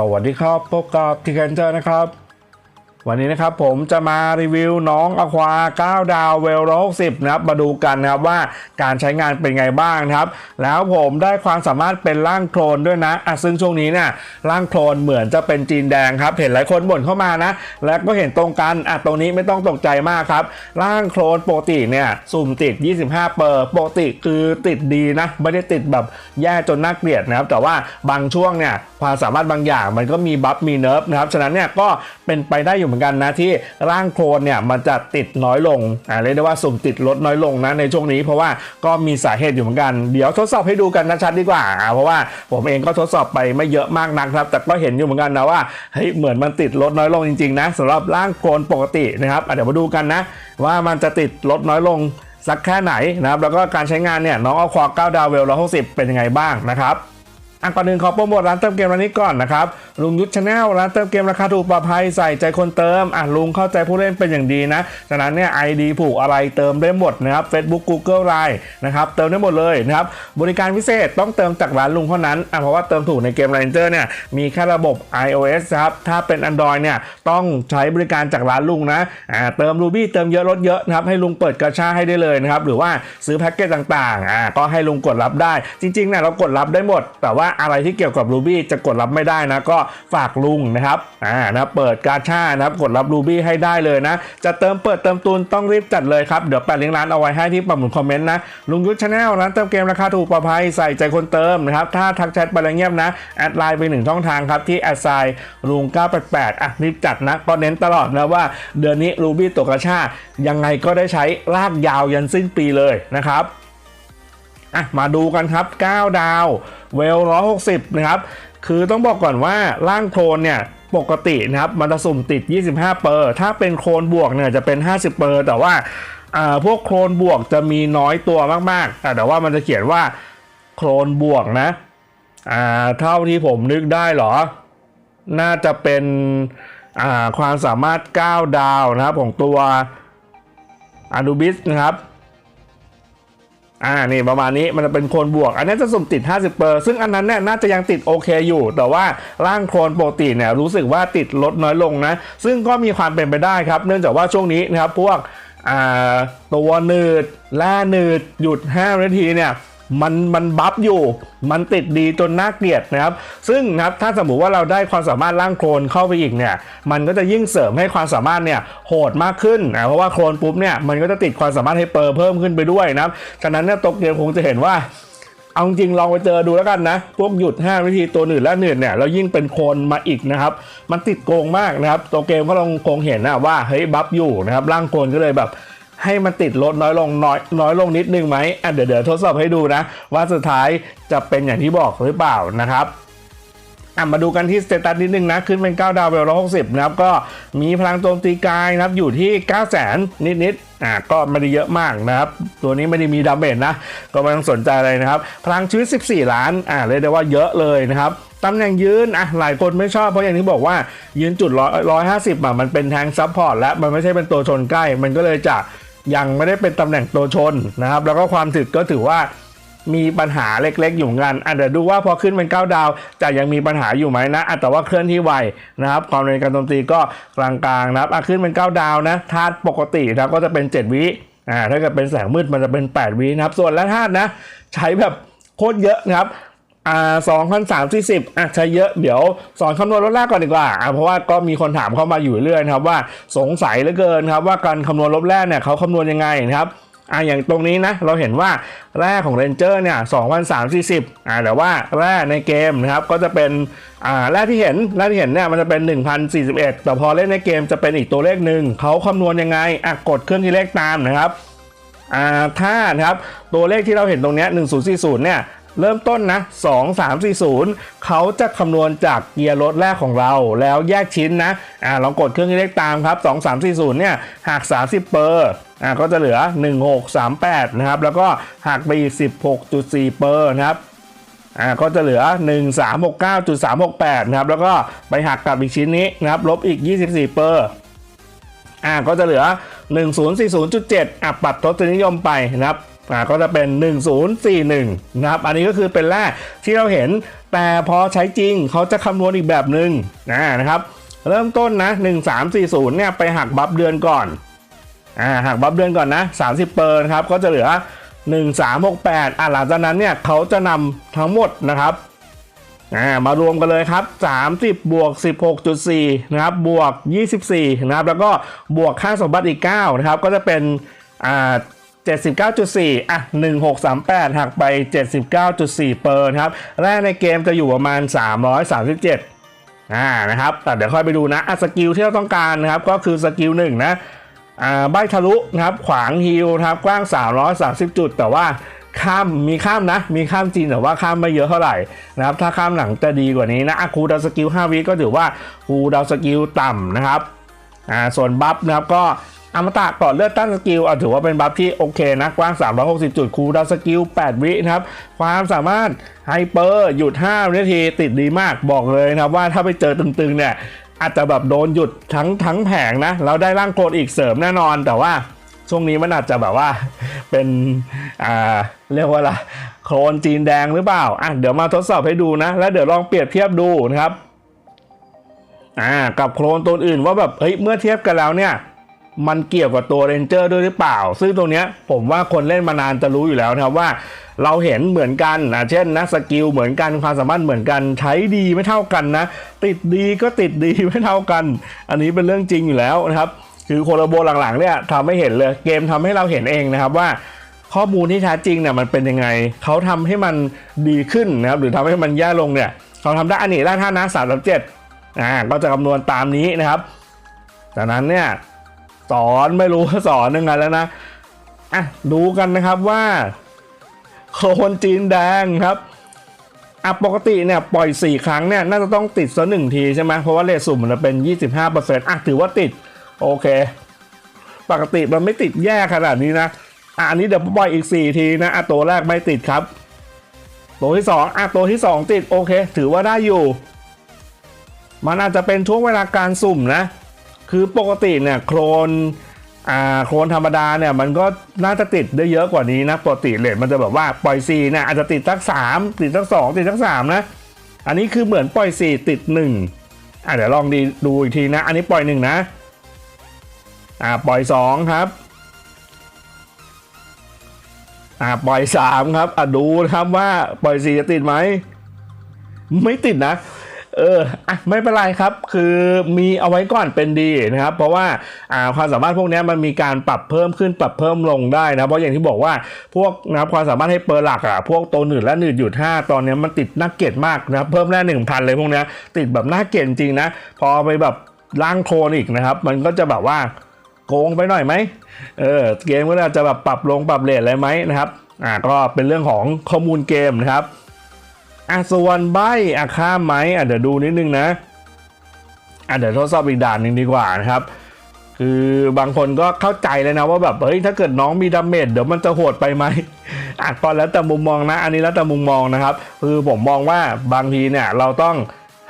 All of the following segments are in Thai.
สวัสดีครับ พบกับทีแคนเจอร์นะครับ วันนี้นะครับผมจะมารีวิวน้องอควา 9 ดาวเวลร้สิบนะครับมาดูกันนะครับว่าการใช้งานเป็นไงบ้างนะครับ แล้วผมได้ความสามารถเป็นร่างโคลนด้วยนะอะซึ่งช่วงนี้เนี่ยร่างโคลนเหมือนจะเป็นจีนแดงครับ เห็นหลายคนบ่นเข้ามานะ แล้วก็เห็นตรงกันอะตรงนี้ไม่ต้องตกใจมากครับ ร่างโคลนปกติเนี่ยสุ่มติด 25 เปอร์ปกติคือติดดีนะ ไม่ได้ติดแบบแย่จนน่าเกลียดนะครับ แต่ว่าบางช่วงเนี่ยความสามารถบางอย่างมันก็มีบัฟมีเนิร์ฟนะครับฉะนั้นเนี่ยก็เป็นไปได้อยู่เหมือนกันนะที่ร่างโคลนเนี่ยมันจะติดน้อยลงอ่าเรียกได้ว่าสุ่มติดลดน้อยลงนะในช่วงนี้เพราะว่าก็มีสาเหตุอยู่เหมือนกัน เดี๋ยวทดสอบให้ดูกันนะชัดดีกว่าอ่าเพราะว่าผมเองก็ทดสอบไปไม่เยอะมากนักครับ แต่ก็เห็นอยู่เหมือนกันนะว่าเฮ้ยเหมือนมันติดลดน้อยลงจริงๆนะสำหรับร่างโคลนปกตินะครับเดี๋ยวมาดูกันนะ ว่ามันจะติดลดน้อยลงสักแค่ไหนนะครับแล้วก็การใช้งานเนี่ยน้องเอาควา9ดาวเวล160เป็นยังไงบ้างนะครับ อันก่อนหนึ่งขอโปรโมทร้านเติมเกมร้านนี้ก่อนนะครับลุงยุทธชาแนลร้านเติมเกมราคาถูกปลอดภัยใส่ใจคนเติมอะลุงเข้าใจผู้เล่นเป็นอย่างดีนะฉะนั้นเนี่ยไอดีผูกอะไรเติมได้หมดนะครับ Facebook Google Line นะครับเติมได้หมดเลยนะครับบริการพิเศษต้องเติมจากร้านลุงเท่านั้นอะเพราะว่าเติมถูกในเกม Ranger เนี่ยมีแค่ระบบ iOS ครับถ้าเป็น Android เนี่ยต้องใช้บริการจากร้านลุงนะอ่าเติม Ruby เติมเยอะลดเยอะนะครับให้ลุงเปิดกระชาให้ได้เลยนะครับหรือว่าซื้อแพ็กเกจต่างๆอ่าก็ให้ลุงกดรับได้ จริงๆเนี่ยเรากดรับได้หมดแต่ว่าอะไรที่เกี่ยวกับ Ruby จะกดรับไม่ได้นะก็ฝากลุงนะครับอ่านะเปิดกาชานะครับกดรับ Ruby ให้ได้เลยนะ จะเติมเปิดเติมตุนต้องรีบจัดเลยครับ เดี๋ยวแปะลิงก์ร้านเอาไว้ให้ที่ปุ่มคอมเมนต์นะลุงยุทธชาแนลร้านเติมเกมราคาถูกปลอดภัยใส่ใจคนเติมนะครับถ้าทักแชทไปแล้วเงียบนะแอดไลน์ไปหนึ่งช่องทางครับที่แอดไซน์ลุง988อะรีบจัดนะก็เน้นตลอดนะว่าเดือนนี้ Ruby ตกกระชายังไงก็ได้ใช้ลากยาวยันสิ้นปีเลยนะครับ อะมาดูกันครับ 9 ดาวเวล160นะครับคือต้องบอกก่อนว่าร่างโคลนเนี่ยปกตินะครับมันจะสุ่มติด 25 เปอร์ ถ้าเป็นโคลนบวกเนี่ยจะเป็น 50 เปอร์ แต่ว่าพวกโคลนบวกจะมีน้อยตัวมากๆ แต่ว่ามันจะเขียนว่าโคลนบวกนะอ่าเท่าที่ผมนึกได้เหรอ น่าจะเป็นอ่าความสามารถ 9 ดาวนะครับของตัวอนูบิสนะครับ อ่านี่ประมาณนี้มันจะเป็นโคลนบวก อันนี้จะสุ่มติด 50เปอร์ซึ่งอันนั้นเนี่ยน่าจะยังติดโอเคอยู่ แต่ว่าร่างโคลนปกติเนี่ยรู้สึกว่าติดลดน้อยลงนะ ซึ่งก็มีความเป็นไปได้ครับ เนื่องจากว่าช่วงนี้นะครับพวกตัวหนืดแล่หนืดหยุด5นาทีเนี่ย มันมันบัฟอยู่ มันติดดีจนน่าเกลียดนะครับ ซึ่งนะครับถ้าสมมติว่าเราได้ความสามารถร่างโคลนเข้าไปอีกเนี่ย มันก็จะยิ่งเสริมให้ความสามารถเนี่ยโหดมากขึ้นนะเพราะว่าโคลนปุ๊บเนี่ยมันก็จะติดความสามารถให้เปอร์เพิ่มขึ้นไปด้วยนะครับ ฉะนั้นเนี่ยตกเกมคงจะเห็นว่าเอาจริงลองไปเจอดูแล้วกันนะ พวกหยุด 5 วิธีตัวหนืดและหนืดเนี่ยแล้วยิ่งเป็นโคลนมาอีกนะครับ มันติดโกงมากนะครับ ตัวเกมก็ลองคงเห็นนะว่าเฮ้ยบัฟอยู่นะครับร่างโคลนก็เลยแบบ ให้มันติดลดน้อยลงน้อยน้อยลงนิดนึงไหมอะเดี๋ยวเดี๋ยวทดสอบให้ดูนะ ว่าสุดท้ายจะเป็นอย่างที่บอกหรือเปล่านะครับอะมาดูกันที่สเตตัสนิดนึงนะ ขึ้นเป็น 9 ดาวเวลร้อยหกสิบนะครับ ก็มีพลังโจมตีกายนะครับ อยู่ที่ 9 0 0 0 0 0นิดๆอะก็ไม่ได้เยอะมากนะครับ ตัวนี้ไม่ได้มีดาเมจนะ ก็ไม่ต้องสนใจอะไรนะครับ พลังชีวิต 14 ล้านอะเรียกได้ว่าเยอะเลยนะครับตำแหน่งยืนอะหลายคนไม่ชอบเพราะอย่างที่บอกว่ายืนจุดร้อยห้าสิบอะมันเป็นแทงซับพอร์ตและมันไม่ใช่เป็นตัวชนใกล้ มันก็เลยจะ ยังไม่ได้เป็นตำแหน่งตัวชนนะครับ แล้วก็ความถึกก็ถือว่ามีปัญหาเล็กๆอยู่เหมือนอะเดี๋ยวดูว่าพอขึ้นเป็น 9 ดาว จะยังมีปัญหาอยู่ไหมนะอะแต่ว่าเคลื่อนที่ไวนะครับ ความเร็วการโจมตีก็กลางๆนะครับอะขึ้นเป็น 9 ดาวนะธาตุปกตินะครับก็จะเป็น 7 วิอ่าถ้าเกิดเป็นแสงมืดมันจะเป็น 8 วินะครับ ส่วนและธาตุนะ ใช้แบบโคตรเยอะนะครับ อ่าสองพันสามสี่สิบอะใช้เยอะเดี๋ยวสอนคำนวณลดแรกก่อนดีกว่าอะเพราะว่าก็มีคนถามเข้ามาอยู่เรื่อยนะครับว่าสงสัยเหลือเกินครับว่าการคำนวณลบแรกเนี่ยเขาคำนวณยังไงนะครับอ่าอย่างตรงนี้นะเราเห็นว่าแร่ของเรนเจอร์เนี่ย2,340อ่าแต่ว่าแร่ในเกมนะครับก็จะเป็นอ่าแร่ที่เห็นแร่ที่เห็นเนี่ยมันจะเป็น 1,041 แต่พอเล่นในเกมจะเป็นอีกตัวเลขหนึ่งเขาคำนวณยังไงอะกดเครื่องที่เลขตามนะครับอ่าถ้านะครับตัวเลขที่เราเห็นตรงนี้ย1040เนี่ย เริ่มต้นนะ 2340 เขาจะคำนวณจากเกียร์รถแรกของเรา แล้วแยกชิ้นนะ อ่าลองกดเครื่องเลขตามครับ 2340 เนี่ยหัก 30 เปอร์อ่าก็จะเหลือ 1638 นะครับ แล้วก็หักไปอีก16.4 เปอร์นะครับอ่าก็จะเหลือ 1369.368 นะครับ แล้วก็ไปหักกับอีกชิ้นนี้นะครับ ลบอีก 24 เปอร์อ่าก็จะเหลือ 1040.7อะปัดทศนิยมไปนะครับ อ่าก็จะเป็น 1041 นะครับ อันนี้ก็คือเป็นแร่ที่เราเห็น แต่พอใช้จริงเขาจะคำนวณอีกแบบหนึ่งนะนะครับ เริ่มต้นนะ 1340 เนี่ยไปหักบัฟเดือนก่อน อ่าหักบัฟเดือนก่อนนะ 30 เปอร์นะครับ ก็จะเหลือ 1368 อ่าหลังจากนั้นเนี่ยเขาจะนำทั้งหมดนะครับอ่ามารวมกันเลยครับ 30 บวก 16.4 นะครับ บวก 24 นะครับ แล้วก็บวกค่าสมบัติอีก 9 นะครับ ก็จะเป็น อ่า 79.4 อะ 1638 หักไป 79.4 เปอร์ครับแรกในเกมจะอยู่ประมาณ 337 อ่า นะครับ แต่เดี๋ยวค่อยไปดูนะอะสกิลที่เราต้องการนะครับ ก็คือสกิลหนึ่งนะอ่าใบทะลุนะครับ ขวางฮิลนะครับ กว้าง 330 จุด แต่ว่าข้ามมีข้ามนะ มีข้ามจริงแต่ว่าข้ามไม่เยอะเท่าไหร่นะครับ ถ้าข้ามหลังจะดีกว่านี้นะอะครูดาวสกิล5วิก็ถือว่าครูดาวสกิลต่ำนะครับอ่าส่วนบัฟนะครับก็ อมตะเกาะเลือดต้านสกิลอะถือว่าเป็นบัฟที่โอเคนะกว้าง 360 จุดครูดาวสกิล 8 วินะครับ ความสามารถไฮเปอร์หยุด5วินาทีติดดีมากบอกเลยนะครับว่าถ้าไปเจอตึงๆเนี่ยอาจจะแบบโดนหยุดทั้งทั้งแผงนะแล้วได้ร่างโคลนอีกเสริมแน่นอนแต่ว่าช่วงนี้มันอาจจะแบบว่าเป็นอ่าเรียกว่าอะไรโคลนจีนแดงหรือเปล่าอะเดี๋ยวมาทดสอบให้ดูนะ แล้วเดี๋ยวลองเปรียบเทียบดูนะครับอ่ากับโคลนตัวอื่นว่าแบบเฮ้ยเมื่อเทียบกันแล้วเนี่ย มันเกี่ยวกับตัวเรนเจอร์ด้วยหรือเปล่า ซึ่งตรงเนี้ยผมว่าคนเล่นมานานจะรู้อยู่แล้วนะครับว่าเราเห็นเหมือนกันนะเช่นนะสกิลเหมือนกันความสามารถเหมือนกันใช้ดีไม่เท่ากันนะ ติดดีก็ติดดีไม่เท่ากัน อันนี้เป็นเรื่องจริงอยู่แล้วนะครับ คือโคโลโบหลังๆเนี่ยทำให้เห็นเลยเกมทำให้เราเห็นเองนะครับว่า ข้อมูลที่แท้จริงเนี่ยมันเป็นยังไงเขาทำให้มันดีขึ้นนะครับหรือทำให้มันแย่ลงเนี่ยเขาทำได้อันนี้ได้ท่านะสามเจ็ดอ่าก็จะคำนวณตามนี้นะครับ จากนั้นเนี่ย สอนไม่รู้ว่าสอนยังไงแล้วนะอะดูกันนะครับว่าโคลนจีนแดงครับอะปกติเนี่ยปล่อย 4 ครั้งเนี่ยน่าจะต้องติดสักหนึ่งทีใช่ไหมเพราะว่าเลทสุ่มมันเป็น 25%อะถือว่าติดโอเค ปกติมันไม่ติดแย่ขนาดนี้นะอะอันนี้เดี๋ยวปล่อยอีก 4 ทีนะอะตัวแรกไม่ติดครับ ตัวที่ 2อะตัวที่ 2 ติดโอเค ถือว่าได้อยู่ มันอาจจะเป็นช่วงเวลาการสุ่มนะ คือปกติเนี่ยโครนอ่าโครนธรรมดาเนี่ยมันก็น่าจะติดได้เยอะกว่านี้นะปกติเลทมันจะแบบว่าปล่อย4เนี่ยอาจจะติดสัก3ติดสัก2ติดสัก3นะอันนี้คือเหมือนปล่อย 4 ติด1อะเดี๋ยวลองดีดูอีกทีนะ อันนี้ปล่อย1นะอ่าปล่อย 2 ครับอ่าปล่อย 3 ครับอะดูนะครับว่าปล่อย 4 จะติดไหมไม่ติดนะ เอออะไม่เป็นไรครับ คือมีเอาไว้ก่อนเป็นดีนะครับ เพราะว่าอ่าความสามารถพวกนี้มันมีการปรับเพิ่มขึ้นปรับเพิ่มลงได้นะเพราะอย่างที่บอกว่าพวกนะครับความสามารถให้เปอร์หลักอะพวกตัวหนืดและหนืดหยุด5ตอนนี้มันติดน่าเกลียดมากนะเพิ่มแร่หนึ่งพันเลยพวกนี้ติดแบบน่าเกลียดจริงนะพอไปแบบล่างโคลนอีกนะครับ มันก็จะแบบว่าโกงไปหน่อยไหมเออเกมก็อาจจะแบบปรับลงปรับเลทอะไรไหมนะครับอ่าก็เป็นเรื่องของข้อมูลเกมนะครับ อะส่วนใบอะข้ามไหมอะเดี๋ยวดูนิดนึงนะอะเดี๋ยวทดสอบอีกด่านหนึ่งดีกว่านะครับ คือบางคนก็เข้าใจเลยนะว่าแบบเฮ้ยถ้าเกิดน้องมีดาเมจเดี๋ยวมันจะโหดไปไหมอะก็แล้วแต่มุมมองนะ อันนี้แล้วแต่มุมมองนะครับ คือผมมองว่าบางทีเนี่ยเราต้อง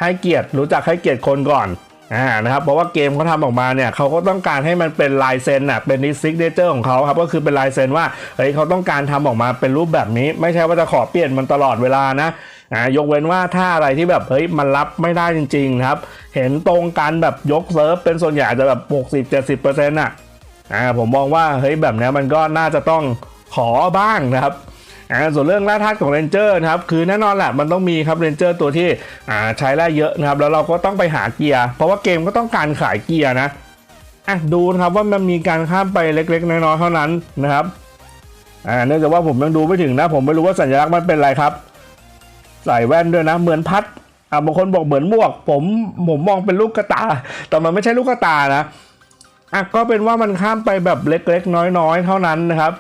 ให้เกียรติรู้จักให้เกียรติคนก่อนอ่านะครับเพราะว่าเกมเขาทำออกมาเนี่ยเขาก็ต้องการให้มันเป็นลายเซ็นอะเป็นนิสิกเนเจอร์ของเขาครับก็คือเป็นลายเซ็นว่าเฮ้ยเขาต้องการทำออกมาเป็นรูปแบบนี้ ไม่ใช่ว่าจะขอเปลี่ยนมันตลอดเวลานะ อ่ายกเว้นว่าถ้าอะไรที่แบบเฮ้ยมันรับไม่ได้จริงๆครับเห็นตรงกันแบบยกเซิร์ฟเป็นส่วนใหญ่จะแบบ 60-70%อะอ่าผมมองว่าเฮ้ยแบบนี้มันก็น่าจะต้องขอบ้างนะครับอ่าส่วนเรื่องแร่ธาตุของเรนเจอร์นะครับคือแน่นอนแหละมันต้องมีครับเรนเจอร์ตัวที่อ่าใช้แร่เยอะนะครับแล้วเราก็ต้องไปหาเกียร์ เพราะว่าเกมก็ต้องการขายเกียร์นะอะดูนะครับว่ามันมีการข้ามไปเล็กๆน้อยๆเท่านั้นนะครับอ่าเนื่องจากว่าผมยังดูไม่ถึงนะ ผมไม่รู้ว่าสัญลักษณ์มันเป็นอะไรครับ ใส่แว่นด้วยนะ เหมือนพัดอ่าบางคนบอกเหมือนหมวก ผมผมมองเป็นลูกกระตา แต่มันไม่ใช่ลูกกระตานะอะก็เป็นว่ามันข้ามไปแบบเล็กๆ น้อยๆ เท่านั้นนะครับ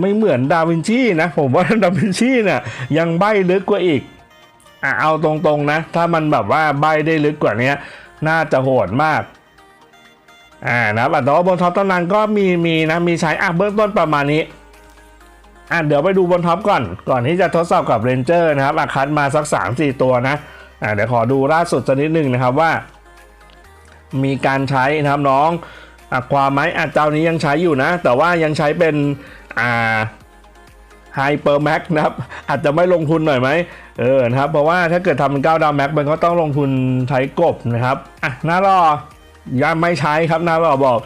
ไม่เหมือนดาวินชีนะ ผมว่าดาวินชีเนี่ยยังใบลึกกว่าอีกอะเอาตรงๆนะ ถ้ามันแบบว่าใบได้ลึกกว่านี้น่าจะโหดมากอ่านะแต่ว่าบนท็อปตำนานก็มีมีนะมีใช้อะเบื้องต้นประมาณนี้ อะเดี๋ยวไปดูบนท็อปก่อน ก่อนที่จะทดสอบกับเรนเจอร์นะครับอะคัดมาสัก 3-4 ตัวนะอะเดี๋ยวขอดูล่าสุดสักนิดหนึ่งนะครับว่า มีการใช้นะครับน้องอะควาไหมอะเจ้านี้ยังใช้อยู่นะ แต่ว่ายังใช้เป็นอ่าไฮเปอร์แม็กนะครับ อาจจะไม่ลงทุนหน่อยไหมเออนะครับ เพราะว่าถ้าเกิดทำเป็น9ดาวแม็กมันก็ต้องลงทุนใช้กบนะครับอะหน้ารอยังไม่ใช้ครับหน้ารอบอก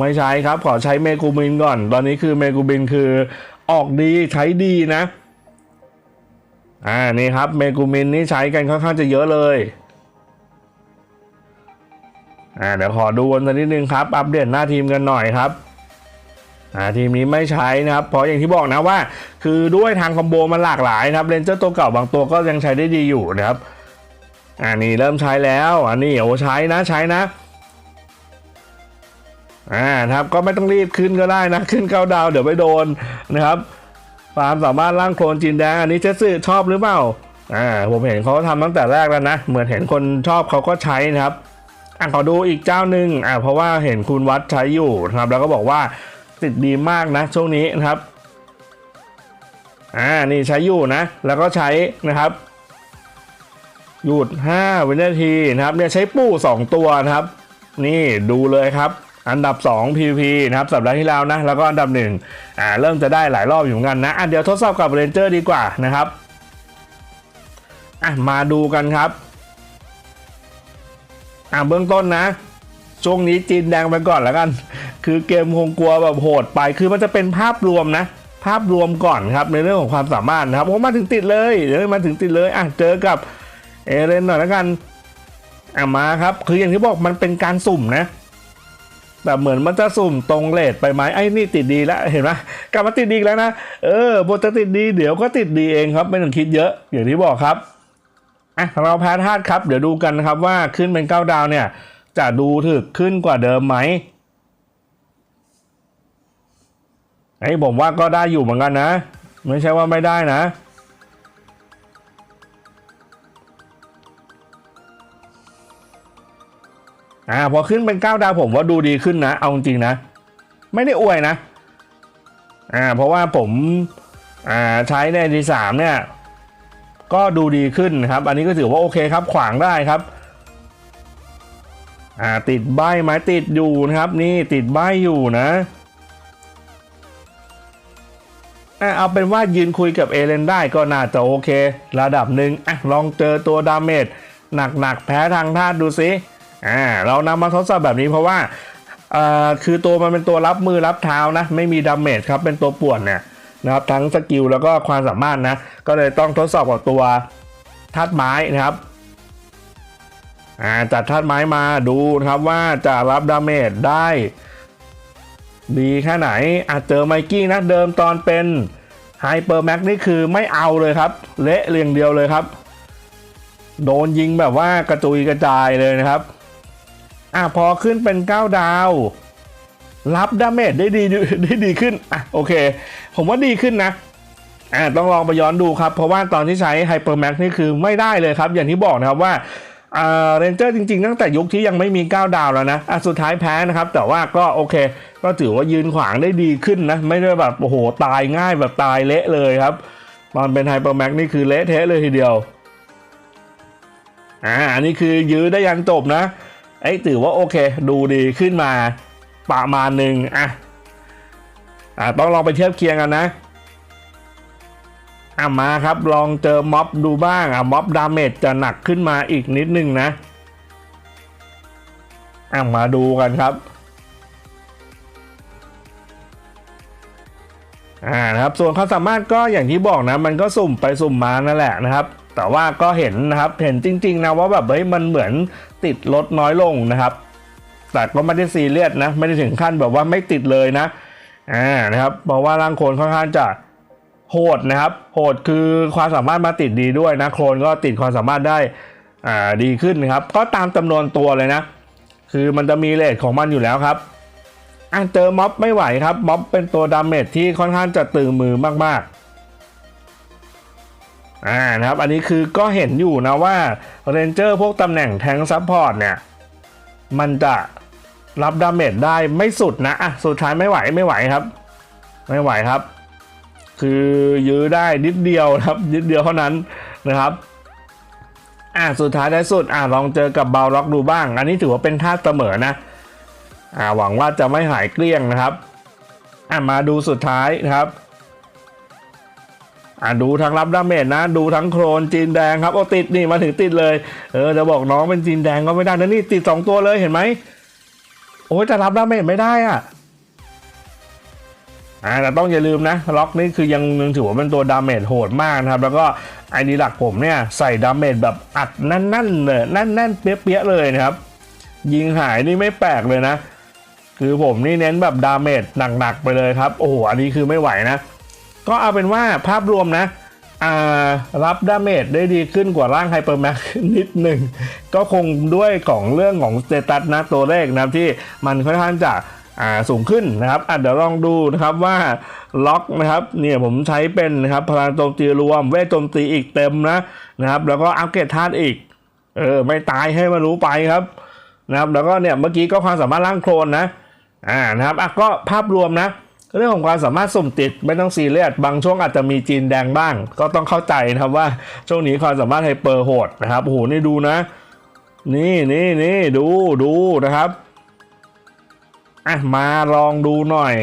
ไม่ใช้ครับ ขอใช้เมกูบินก่อน ตอนนี้คือเมกูบินคือ ออกดีใช้ดีนะ อ่านี่ครับเมกูมินนี่ใช้กันค่อนข้างจะเยอะเลยอ่าเดี๋ยวขอดูกันสักนิดนึงครับ อัปเดตหน้าทีมกันหน่อยครับอ่าทีมนี้ไม่ใช้นะครับ เพราะอย่างที่บอกนะว่า คือด้วยทางคอมโบมันหลากหลายนะครับเรนเจอร์ตัวเก่าบางตัวก็ยังใช้ได้ดีอยู่นะครับอ่านี่เริ่มใช้แล้วอันนี้โอ้ใช้นะใช้นะ อ่าครับก็ไม่ต้องรีบขึ้นก็ได้นะ ขึ้นเก้าดาวเดี๋ยวไปโดนนะครับความสามารถร่างโคลนจีนแดงอันนี้เจสซี่ชอบหรือเปล่าอ่าผมเห็นเขาทำตั้งแต่แรกแล้วนะ เหมือนเห็นคนชอบเขาก็ใช้นะครับอะขอดูอีกเจ้าหนึ่งอ่าเพราะว่าเห็นคุณวัดใช้อยู่นะครับ แล้วก็บอกว่าติดดีมากนะ ช่วงนี้นะครับอ่านี่ใช้อยู่นะ แล้วก็ใช้นะครับ หยุด5วินาทีนะครับเนี่ยใช้ปู้2ตัวนะครับ นี่ดูเลยครับ อันดับ 2 PVP นะครับสัปดาห์ที่แล้วนะแล้วก็อันดับ1อ่าเริ่มจะได้หลายรอบอยู่เหมือนกันนะอะเดี๋ยวทดสอบกับเรนเจอร์ดีกว่านะครับอะมาดูกันครับอะเบื้องต้นนะ ช่วงนี้จีนแดงไปก่อนแล้วกัน คือเกมคงกลัวแบบโหดไปคือมันจะเป็นภาพรวมนะ ภาพรวมก่อนครับในเรื่องของความสามารถนะครับโอ้มาถึงติดเลยเดี๋ยวมาถึงติดเลยอะเจอกับเอเรนหน่อยแล้วกันอะมาครับ คืออย่างที่บอกมันเป็นการสุ่มนะ แต่เหมือนมันจะสุ่มตรงเลทไปไหมไอ้นี่ติดดีแล้วเห็นไหมกลับมาติดดีแล้วนะ เออบทจะติดดีเดี๋ยวก็ติดดีเองครับไม่ต้องคิดเยอะอย่างที่บอกครับอะเราแพ้ธาตุครับ เดี๋ยวดูกันนะครับว่าขึ้นเป็นเก้าดาวเนี่ย จะดูถึกขึ้นกว่าเดิมไหมไอ้ผมว่าก็ได้อยู่เหมือนกันนะ ไม่ใช่ว่าไม่ได้นะ อ่าพอขึ้นเป็น 9 ดาวผมว่าดูดีขึ้นนะ เอาจริงๆนะ ไม่ได้อวยนะอ่าเพราะว่าผมอ่าใช้ในดีสามเนี่ย ก็ดูดีขึ้นครับ อันนี้ก็ถือว่าโอเคครับ ขวางได้ครับอ่าติดใบไหมติดอยู่นะครับ นี่ติดใบอยู่นะอะเอาเป็นว่ายืนคุยกับเอเลนได้ก็น่าจะโอเค ระดับหนึ่งอะลองเจอตัวดาเมจหนักๆแพ้ทางธาตุดูสิ อ่าเรานำมาทดสอบแบบนี้เพราะว่าอ่าคือตัวมันเป็นตัวรับมือรับเท้านะ ไม่มีดาเมจครับเป็นตัวป่วนเนี่ยนะครับทั้งสกิลแล้วก็ความสามารถนะ ก็เลยต้องทดสอบกับตัวธาตุไม้นะครับอ่าจัดธาตุไม้มาดูนะครับว่าจะรับดาเมจได้ดีแค่ไหนอาจเจอไมกี้นะเดิมตอนเป็นไฮเปอร์แม็กนี่คือไม่เอาเลยครับ เละเรียงเดียวเลยครับ โดนยิงแบบว่ากระจุยกระจายเลยนะครับ อะพอขึ้นเป็น 9 ดาว รับดาเมจได้ดีได้ดีขึ้นอะโอเค ผมว่าดีขึ้นนะอ่าต้องลองไปย้อนดูครับ เพราะว่าตอนที่ใช้ไฮเปอร์แม็กนี่คือไม่ได้เลยครับ อย่างที่บอกนะครับว่าอ่าเรนเจอร์จริงๆ ตั้งแต่ยุคที่ยังไม่มี 9 ดาวแล้วนะอะสุดท้ายแพ้นะครับ แต่ว่าก็โอเค ก็ถือว่ายืนขวางได้ดีขึ้นนะ ไม่ได้แบบโอ้โหตายง่ายแบบตายเละเลยครับ ตอนเป็นไฮเปอร์แม็กนี่คือเละเทะเลยทีเดียวอ่าอันนี้คือยื้อได้ยันจบนะ อ้ยถือว่าโอเค ดูดีขึ้นมาประมาณหนึ่งอะอ่าต้องลองไปเทียบเคียงกันนะอะมาครับลองเจอม็อบดูบ้างอะม็อบดาเมจจะหนักขึ้นมาอีกนิดนึงนะอะมาดูกันครับอ่านะครับส่วนความสามารถก็อย่างที่บอกนะมันก็สุ่มไปสุ่มมานั่นแหละนะครับ แต่ว่าก็เห็นนะครับเห็นจริง ๆ นะว่าแบบเฮ้ยมันเหมือน ติดลดน้อยลงนะครับ แต่ก็ไม่ได้ซีเรียสนะ ไม่ได้ถึงขั้นแบบว่าไม่ติดเลยนะอ่านะครับเพราะว่าร่างโคลนค่อนข้างจะโหดนะครับ โหดคือความสามารถมาติดดีด้วยนะ โคลนก็ติดความสามารถได้อ่าดีขึ้นนะครับ ก็ตามจำนวนตัวเลยนะ คือมันจะมีเลทของมันอยู่แล้วครับอะเจอม็อบไม่ไหวครับม็อบเป็นตัวดาเมจที่ค่อนข้างจะตึงมือมากๆ อ่านะครับอันนี้คือก็เห็นอยู่นะว่าเรนเจอร์พวกตำแหน่งแทงซัพพอร์ตเนี่ย มันจะรับดาเมจได้ไม่สุดนะอะสุดท้ายไม่ไหวไม่ไหวครับ ไม่ไหวครับ คือยื้อได้นิดเดียวครับนิดเดียวเท่านั้นนะครับอะสุดท้ายได้สุดอะลองเจอกับบาล็อกดูบ้าง อันนี้ถือว่าเป็นท่าเสมอนะอ่าหวังว่าจะไม่หายเกลี้ยงนะครับอะมาดูสุดท้ายนะครับ อะดูทั้งรับดาเมจนะ ดูทั้งโครนจีนแดงครับโอ้ติดนี่มาถึงติดเลย เออจะบอกน้องเป็นจีนแดงก็ไม่ได้นะนี่ติดสองตัวเลยเห็นไหมโอ้ยจะรับดาเมจไม่ได้อะอ่าแต่ต้องอย่าลืมนะล็อกนี่คือยังยังถือว่าเป็นตัวดาเมจโหดมากนะครับ แล้วก็ไอดีหลักผมเนี่ยใส่ดาเมจแบบอัดแน่นๆเลยแน่นๆเปี้ยๆเลยนะครับ ยิงหายนี่ไม่แปลกเลยนะ คือผมนี่เน้นแบบดาเมจหนักๆไปเลยครับ โอ้โหอันนี้คือไม่ไหวนะ ก็เอาเป็นว่าภาพรวมนะรับดาเมจได้ดีขึ้นกว่าร่างไฮเปอร์แม็กนิดหนึ่ง ก็คงด้วยของเรื่องของสเตตัสนะตัวเลขนะครับที่มันค่อนข้างจะสูงขึ้นนะครับอะเดี๋ยวลองดูนะครับว่าล็อกนะครับเนี่ยผมใช้เป็นนะครับพลังโจมตีรวม เวทโจมตีอีกเต็มนะนะครับ แล้วก็อัปเกรดธาตุอีกเออไม่ตายให้มารู้ไปครับนะครับ แล้วก็เนี่ยเมื่อกี้ก็ความสามารถล่างโครนนะอ่านะครับอะก็ภาพรวมนะ เรื่องของความสามารถสุ่มติดไม่ต้องซีเรียสบางช่วงอาจจะมีจีนแดงบ้าง ก็ต้องเข้าใจนะครับว่าช่วงนี้ความสามารถไฮเปอร์โหดนะครับโอ้โหนี่ดูนะ นี่นี่นี่ดูดูนะครับอะมาลองดูหน่อย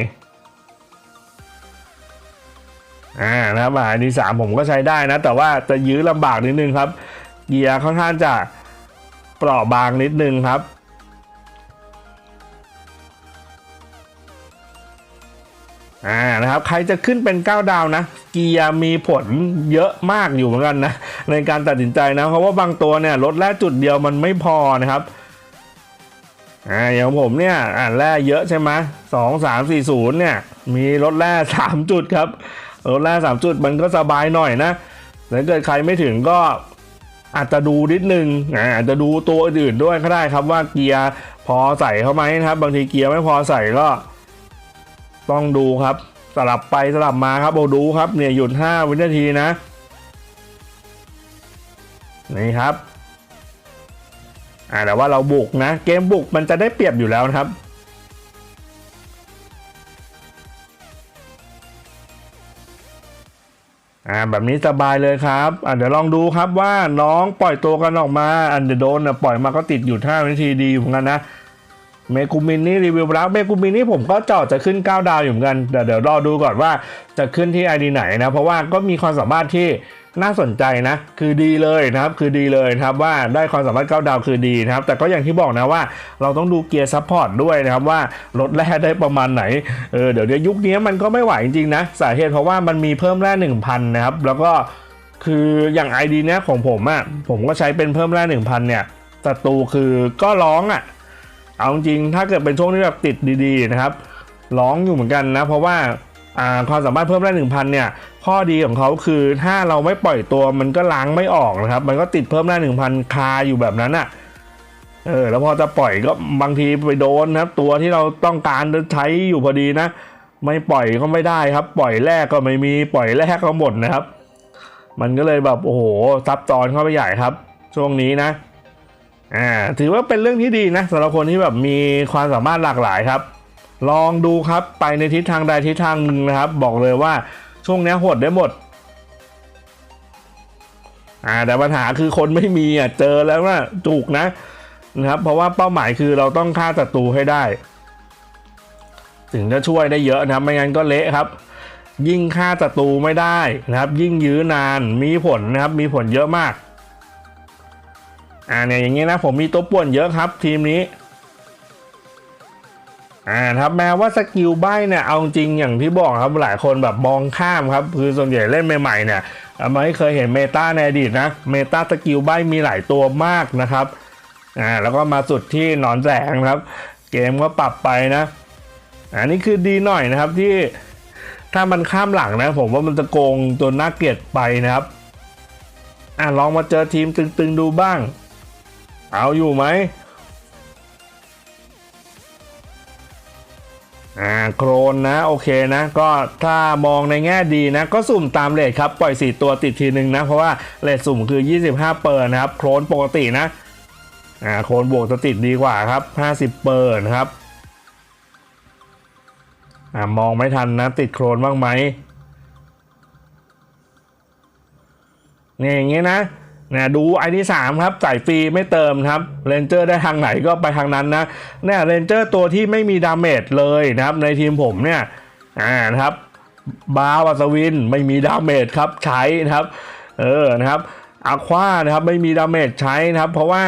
อ่านะครับอันนี้สามผมก็ใช้ได้นะ แต่ว่าจะยื้อลำบากนิดนึงครับ เกียร์ค่อนข้างจะเปราะบางนิดนึงครับ อ่านะครับใครจะขึ้นเป็น 9 ดาวนะ เกียร์มีผลเยอะมากอยู่เหมือนกันนะ ในการตัดสินใจนะเพราะว่าบางตัวเนี่ยลดแร่จุดเดียวมันไม่พอนะครับอ่าอย่างผมเนี่ยอ่าแร่เยอะใช่ไหมสองสามสี่ศูนย์เนี่ยมีลดแร่สามจุดครับลดแร่สามจุดมันก็สบายหน่อยนะแต่ถ้าเกิดใครไม่ถึงก็อาจจะดูนิดนึงอ่าอาจจะดูตัวอื่นด้วยก็ได้ครับว่าเกียร์พอใส่เข้าไหมนะครับ บางทีเกียร์ไม่พอใส่ก็ ต้องดูครับ สลับไปสลับมาครับโอ้ดูครับเนี่ยหยุด5วินาทีนะนี่ครับอ่าแต่ว่าเราบุกนะ เกมบุกมันจะได้เปรียบอยู่แล้วนะครับอ่าแบบนี้สบายเลยครับอ่าเดี๋ยวลองดูครับว่าน้องปล่อยตัวกันออกมา อันเดอร์โดน่ะปล่อยมาก็ติดอยู่5นาทีดีเหมือนกันนะ เมกูมินนี่รีวิวแล้วเมกูมินนี่ผมก็เจาะจะขึ้น 9 ดาวอยู่เหมือนกันเดี๋ยวเดี๋ยวรอดูก่อนว่าจะขึ้นที่ ID ไหนนะ เพราะว่าก็มีความสามารถที่น่าสนใจนะ คือดีเลยนะครับ คือดีเลยนะครับว่าได้ความสามารถ9ดาวคือดีนะครับ แต่ก็อย่างที่บอกนะว่าเราต้องดูเกียร์ซัพพอร์ตด้วยนะครับว่าลดแร่ได้ประมาณไหน เออเดี๋ยวเดี๋ยวยุคนี้มันก็ไม่ไหวจริงๆนะ สาเหตุเพราะว่ามันมีเพิ่มแร่1,000นะครับ แล้วก็คืออย่าง ID เนี้ยของผมอะ่ะผมก็ใช้เป็นเพิ่มแร่หนึ่งพันเนี่ยศัตรูคือก็ร้องอะ่ะ เอาจริงถ้าเกิดเป็นช่วงที่แบบติดดีๆนะครับร้องอยู่เหมือนกันนะ เพราะว่าความสามารถเพิ่มแร่หนึ่งพันเนี่ย ข้อดีของเขาคือถ้าเราไม่ปล่อยตัวมันก็ล้างไม่ออกนะครับ มันก็ติดเพิ่มแร่หนึ่งพันคาอยู่แบบนั้นอะ่ะเออแล้วพอจะปล่อยก็บางทีไปโดนนะครับ ตัวที่เราต้องการจะใช้อยู่พอดีนะ ไม่ปล่อยก็ไม่ได้ครับ ปล่อยแรกก็ไม่มีปล่อยแรกก็หมดนะครับ มันก็เลยแบบโอ้โหซับซ้อนเข้าไปใหญ่ครับ ช่วงนี้นะ อ่าถือว่าเป็นเรื่องที่ดีนะสำหรับคนที่แบบมีความสามารถหลากหลายครับ ลองดูครับไปในทิศทางใดทิศทางหนึ่งนะครับ บอกเลยว่าช่วงนี้โหดได้หมดอ่าแต่ปัญหาคือคนไม่มีอะเจอแล้วว่าจุกนะนะครับ เพราะว่าเป้าหมายคือเราต้องฆ่าศัตรูให้ได้ ถึงจะช่วยได้เยอะนะครับไม่งั้นก็เละครับ ยิ่งฆ่าศัตรูไม่ได้นะครับ ยิ่งยื้อนานมีผลนะครับ มีผลเยอะมาก อ่าเนี่ยอย่างนี้นะผมมีตัวป่วนเยอะครับ ทีมนี้อ่าครับแม้ว่าสกิลใบเนี่ยเอาจริงอย่างที่บอกครับหลายคนแบบมองข้ามครับ คือส่วนใหญ่เล่นใหม่ๆเนี่ยไม่เคยเห็นเมตาในอดีตนะเมตาสกิลใบมีหลายตัวมากนะครับอ่าแล้วก็มาสุดที่หนอนแสงนะครับ เกมก็ปรับไปนะอันนี้คือดีหน่อยนะครับที่ถ้ามันข้ามหลังนะ ผมว่ามันจะโกงตัวน่าเกลียดไปนะครับอะลองมาเจอทีมตึงๆดูบ้าง เอาอยู่ไหมอ่าโครนนะโอเคนะ ก็ถ้ามองในแง่ดีนะ ก็สุ่มตามเลทครับ ปล่อย 4 ตัวติดทีหนึ่งนะ เพราะว่าเลทสุ่มคือ 25 เปอร์นะครับ โครนปกตินะอ่าโครนบวกจะติดดีกว่าครับ 50 เปอร์นะครับอ่ามองไม่ทันนะ ติดโครนบ้างไหมเนี่ยอย่างเงี้ยนะ นี่ยดูไอที่สามครับจ่ายฟรีไม่เติมครับเรนเจอร์ได้ทางไหนก็ไปทางนั้นนะเนี่ยเรนเจอร์ตัวที่ไม่มีดาเมจเลยนะครับในทีมผมเนี่ยอ่านะครับบาวัสวินไม่มีดาเมจครับใช้นะครับเออนะครับอาควานะครับไม่มีดาเมจใช้นะครับ เพราะว่า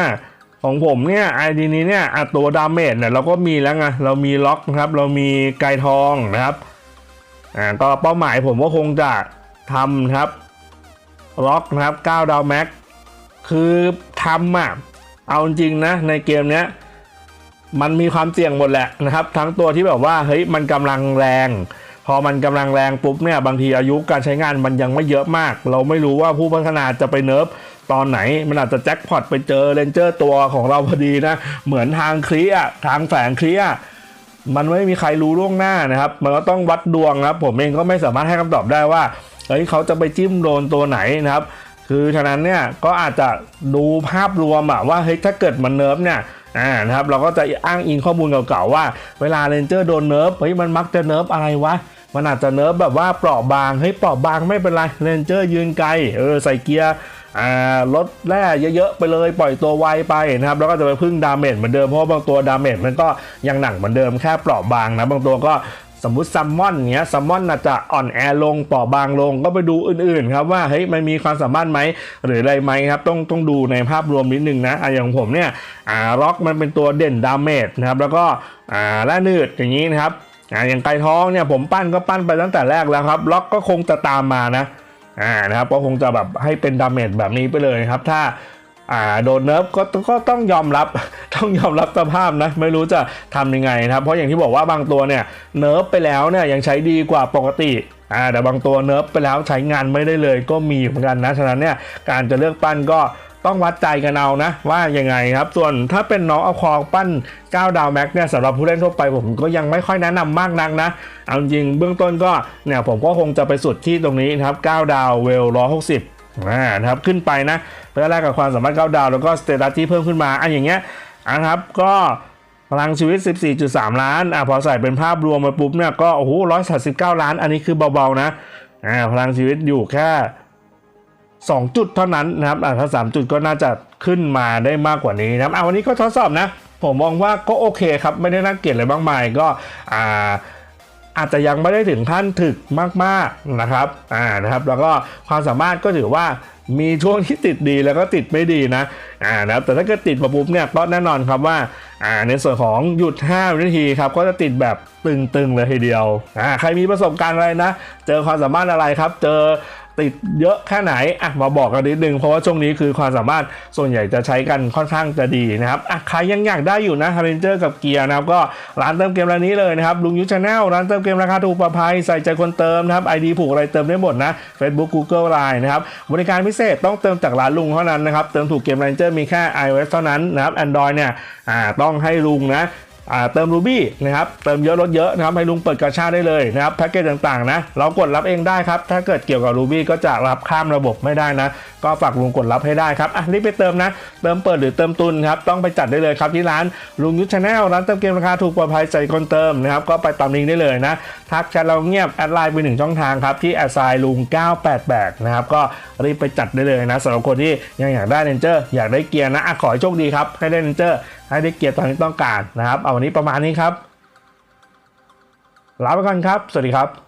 ของผมเนี่ยไอดีนี้เนี่ยตัวดาเมจเนี่ยเราก็มีแล้วไงเรามีล็อกนะครับ เรามีไกทองนะครับอ่าก็เป้าหมายผมก็คงจะทำนะครับล็อกนะครับ9ดาวแม็ก คือทำอะเอาจริงนะในเกมเนี้ยมันมีความเสี่ยงหมดแหละนะครับ ทั้งตัวที่แบบว่าเฮ้ยมันกำลังแรง พอมันกำลังแรงปุ๊บเนี่ยบางทีอายุการใช้งานมันยังไม่เยอะมาก เราไม่รู้ว่าผู้พัฒนาจะไปเนิร์ฟตอนไหนมันอาจจะแจ็คพอตไปเจอเรนเจอร์ตัวของเราพอดีนะ เหมือนทางเคลียร์ทางแฝงเคลียร์มันไม่มีใครรู้ล่วงหน้านะครับ มันก็ต้องวัดดวงนะครับผมเองก็ไม่สามารถให้คำตอบได้ว่าเฮ้ยเขาจะไปจิ้มโดนตัวไหนนะครับ คือฉะนั้นเนี่ยก็อาจจะดูภาพรวมอะว่าเฮ้ยถ้าเกิดมันเนิร์ฟเนี่ยอ่านะครับเราก็จะอ้างอิงข้อมูลเก่าๆว่า เวลาเรนเจอร์โดนเนิร์ฟเฮ้ยมันมักจะเนิร์ฟอะไรวะมันอาจจะเนิร์ฟแบบว่าเปราะบางเฮ้ยเปราะบางไม่เป็นไรเรนเจอร์ยืนไกลเออใส่เกียร์อ่าลดแร่เยอะๆไปเลยปล่อยตัวไวไปนะครับแล้วก็จะไปพึ่งดาเมจเหมือนเดิมเพราะบางตัวดาเมจมันก็ยังหนักเหมือนเดิมแค่เปราะบางนะบางตัวก็ สมมุติซัมมอนเนี้ยซัมมอนอาจจะอ่อนแอลงเปราะบางลงก็ไปดูอื่นๆ ครับว่าเฮ้ยมันมีความสามารถไหมหรืออะไรไหมครับต้องต้องดูในภาพรวมนิดนึงนะอะอย่างผมเนี่ยอ่าล็อกมันเป็นตัวเด่นดาเมจนะครับแล้วก็อ่าแร่นืดอย่างนี้นะครับอ่าอย่างไก่ท้องเนี่ยผมปั้นก็ปั้นไปตั้งแต่แรกแล้วครับล็อกก็คงจะตามมานะอ่านะครับก็คงจะแบบให้เป็นดาเมจแบบนี้ไปเลยครับถ้า อ่าโดนเนิร์ฟก็ก็ต้องยอมรับต้องยอมรับสภาพนะ ไม่รู้จะทำยังไงนะครับ เพราะอย่างที่บอกว่าบางตัวเนี่ยเนิร์ฟไปแล้วเนี่ยยังใช้ดีกว่าปกติอ่าแต่บางตัวเนิร์ฟไปแล้วใช้งานไม่ได้เลยก็มีเหมือนกันนะฉะนั้นเนี่ยการจะเลือกปั้นก็ต้องวัดใจกันเอานะ ว่ายังไงครับ ส่วนถ้าเป็นน้องเอาคอปั้น 9 ดาวแม็กเนี่ยสำหรับผู้เล่นทั่วไปผมก็ยังไม่ค่อยแนะนำมากนักนะ เอาจริงเบื้องต้นก็เนี่ยผมก็คงจะไปสุดที่ตรงนี้นะครับ 9 ดาวเวล160อ่า นะครับขึ้นไปนะเพื่อแลกกับความสามารถก้าวดาว แล้วก็สเตตัสที่เพิ่มขึ้นมาอันอย่างเงี้ยอะนะครับก็พลังชีวิต 14.3 ล้านอะพอใส่เป็นภาพรวมมาปุ๊บเนี่ยก็โอ้โห139 ล้าน อันนี้คือเบาๆนะอ่าพลังชีวิตอยู่แค่ 2 จุดเท่านั้นนะครับอะถ้า 3 จุดก็น่าจะขึ้นมาได้มากกว่านี้นะครับอะวันนี้ก็ทดสอบนะ ผมมองว่าก็โอเคครับ ไม่ได้น่าเกลียดอะไรมากมายก็อ่า อาจจะยังไม่ได้ถึงขั้นถึกมากๆนะครับอ่านะครับ แล้วก็ความสามารถก็ถือว่ามีช่วงที่ติดดีแล้วก็ติดไม่ดีนะอ่านะครับแต่ถ้าเกิดติดมาปุ๊บเนี่ยก็แน่นอนครับว่าอ่าในส่วนของหยุด5วินาทีครับก็จะติดแบบตึงๆเลยทีเดียวอ่าใครมีประสบการณ์อะไรนะ เจอความสามารถอะไรครับ เจอ ติดเยอะแค่ไหนอะมาบอกกันนิดนึงเพราะว่าช่วงนี้คือความสามารถส่วนใหญ่จะใช้กันค่อนข้างจะดีนะครับอะใครยังอยากได้อยู่นะฮาร์เรนเจอร์กับเกียร์นะครับก็ร้านเติมเกมร้านนี้เลยนะครับลุงยุชาแนลร้านเติมเกมราคาถูกปลอดภัยใส่ใจคนเติมนะครับไอดีผูกอะไรเติมได้หมดนะ Facebook Google Line นะครับบริการพิเศษต้องเติมจากร้านลุงเท่านั้นนะครับเติมถูกเกม Ranger มีแค่ iOS เท่านั้นนะครับ Android เนี่ยอ่าต้องให้ลุงนะ เติม Ruby นะครับเติมเยอะลดเยอะนะครับให้ลุงเปิดกาชาได้เลยนะครับแพ็กเกจต่างๆนะเรากดรับเองได้ครับ ถ้าเกิดเกี่ยวกับ Ruby ก็จะรับข้ามระบบไม่ได้นะ ก็ฝากลุงกดรับให้ได้ครับอะรีบไปเติมนะ เติมเปิดหรือเติมตุนครับต้องไปจัดได้เลยครับที่ร้านลุงยุทธชาแนลร้านเติมเกมราคาถูกปลอดภัยใจคนเติมนะครับก็ไปตามลิงก์ได้เลยนะทักแชทเราเงียบแอดไลน์ไปหนึ่งช่องทางครับที่แอดไซน์ลุง988นะครับก็รีบไปจัดได้เลยนะสำหรับคนที่ยังอยากได้เรนเจอร์อยากได้เกียร์นะอะขอให้โชคดีครับให้ได้เรนเจอร์ ให้ได้เกียรติตามที่ต้องการนะครับ เอาวันนี้ประมาณนี้ครับลาไปก่อนครับ สวัสดีครับ